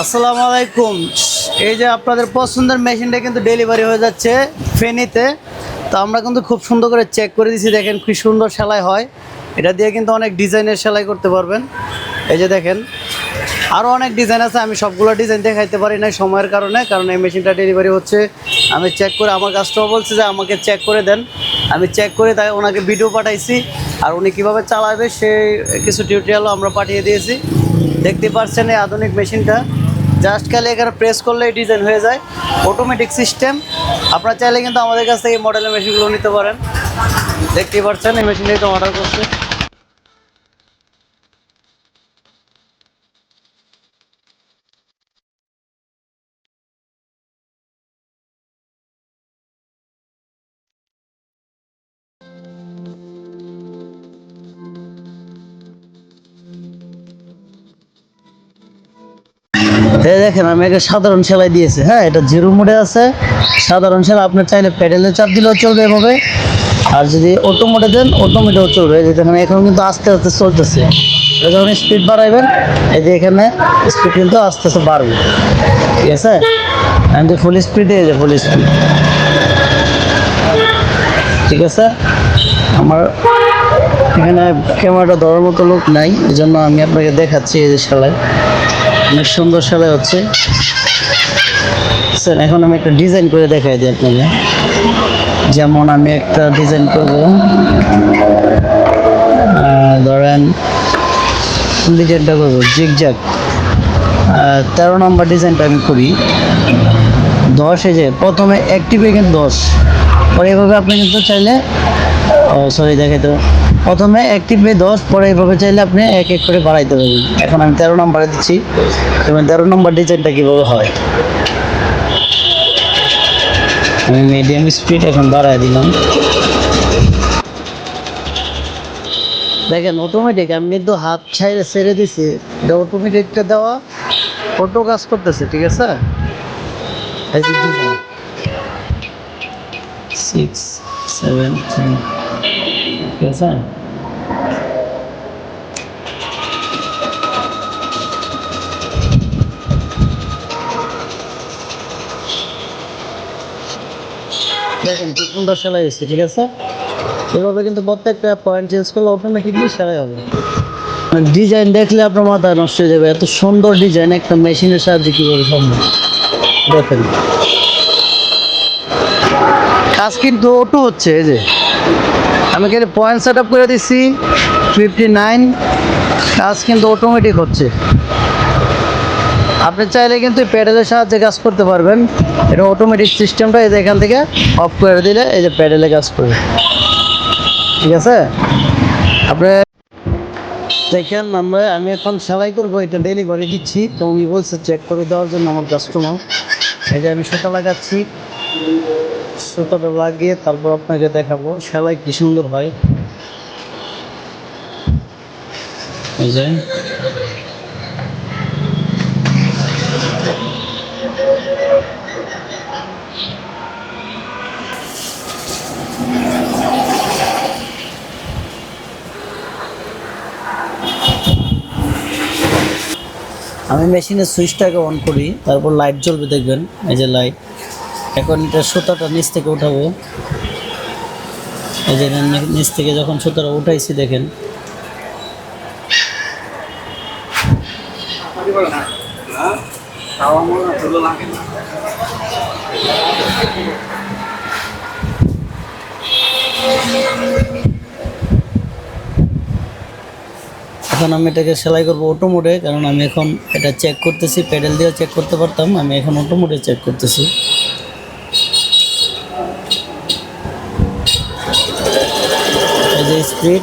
আসসালামু আলাইকুম। এই যে আপনাদের পছন্দের মেশিনটা কিন্তু ডেলিভারি হয়ে যাচ্ছে ফেনীতে। তো আমরা কিন্তু খুব সুন্দর করে চেক করে দিছি দেখেন কি সুন্দর সেলাই হয়। এটা দিয়ে কিন্তু অনেক ডিজাইনের সেলাই করতে পারবেন। এই যে দেখেন আরও অনেক ডিজাইন আছে, আমি সবগুলো ডিজাইন দেখাইতে পারি না সময়ের কারণে, কারণ এই মেশিনটা ডেলিভারি হচ্ছে। আমি চেক করে, আমার কাস্টমার বলছে যে আমাকে চেক করে দেন। আমি চেক করে তাই ওনাকে ভিডিও পাঠাইছি। আর উনি কীভাবে চালাবে সে কিছু টিউটোরিয়ালও আমরা পাঠিয়ে দিয়েছি। দেখতে পাচ্ছেন এই আধুনিক মেশিনটা। জাস্ট খালি এখানে প্রেস করলে ডিজাইন হয়ে যায়। অটোমেটিক সিস্টেম আপনারা চাইলে কিন্তু আমাদের কাছ থেকে এই মডেলের মেশিনগুলো নিতে পারেন। দেখতে পাচ্ছেন এই মেশিনটাই তো অর্ডার করছে। এই দেখেন, আমি একটা সাধারণ সেলাই দিয়েছি। হ্যাঁ এটা জিরো মোডে আছে। সাধারণ সেলাই, আপনার চাইলে প্যাডেলে চাপ দিলেও চলবে এভাবে। আর যদি অটো মোডে দেন, অটো মোডেও চলবে। এই যে দেখেন, এখন কিন্তু আস্তে আস্তে চলতেছে। যখন স্পিড বাড়াইবেন, এই যে এখানে স্পিড কিন্তু আস্তে আস্তে বাড়বে। ঠিক আছে? আমি ফুল স্পিডে এই যে ফুল স্পিড ঠিক আছে? আমার এখানে ক্যামেরাটা ধরার মতো লোক নাই এই জন্য আমি আপনাকে দেখাচ্ছি এই যে সেলাই। অনেক সুন্দর সেলাই হচ্ছে। স্যার, এখন আমি একটা ডিজাইন করে দেখাই দিই আপনাকে। যেমন আমি একটা ডিজাইন করব। ধরেন ডিজাইনটা করব, জিগজ্যাগ। তেরো নম্বর ডিজাইনটা আমি করি। দশ যে, প্রথমে অ্যাক্টিভে কিন্তু দশ। পরে এভাবে আপনি কিন্তু চাইলে ও সরি দেখে তো। প্রথমে অ্যাক্টিভে দশ, পরে এভাবে চাইলে আপনি এক এক করে বাড়াইতে পারবেন। এখন আমি তেরো নম্বরে দিচ্ছি। এবং তেরো নম্বর ডিজাইনটা কীভাবে হয়? আমি মিডিয়াম স্পিড এখন বাড়াই দিলাম। দেখেন অটোমেটিক আমি কিন্তু হাত ছাইড়ে ছেড়ে দিছি। অটোমেটিকটা দেওয়া অটো কাজ করতেছে, ঠিক আছে? সিক্স সেভেন ঠিক আছে দেখেন কি সুন্দর সেলাই হয়েছে ঠিক আছে? এভাবে কিন্তু প্রত্যেকটা পয়েন্ট চেঞ্জ করলে অটোমেটিকলি সেলাই হবে। ডিজাইন দেখলে আপনার মাথা নষ্ট হয়ে যাবে। এত সুন্দর ডিজাইন একটা মেশিনের সাহায্যে কীভাবে সম্ভব? দেখেন। কাজ কিন্তু অটো হচ্ছে, এই যে। আমি কিন্তু পয়েন্ট সেট আপ করে দিচ্ছি ফিফটি নাইন কাজ কিন্তু অটোমেটিক হচ্ছে। আপনি চাইলে কিন্তু প্যাডেলের সাহায্যে কাজ করতে পারবেন। এটা অটোমেটিক সিস্টেমটা এই যে এখান থেকে অফ করে দিলে এই যে প্যাডেলে কাজ করবে। ঠিক আছে? আপনি দেখেন আমরা, আমি এখন সেলাই করব, এটা ডেলিভারি দিচ্ছি। তো উনি বলছে চেক করে দেওয়ার জন্য আমার কাস্টমার এই যে আমি সুতা লাগাচ্ছি। সুতাটা লাগিয়ে তারপর আপনাকে দেখাবো। সেলাই কি সুন্দর হয়। আমি মেশিনের সুইচটাকে অন করি, তারপর লাইট জ্বলবে দেখবেন, এই যে লাইট এখন এটা সুতাটা নিচ থেকে উঠাবো। এই যে নিচ থেকে যখন সুতাটা উঠাইছি, দেখেন। এখন আমি এটাকে সেলাই করব অটো মোডে কারণ আমি এখন এটা চেক করতেছি প্যাডেল দিয়ে চেক করতে পারতাম, আমি এখন অটো মোডে চেক করতেছি এই যে স্পিড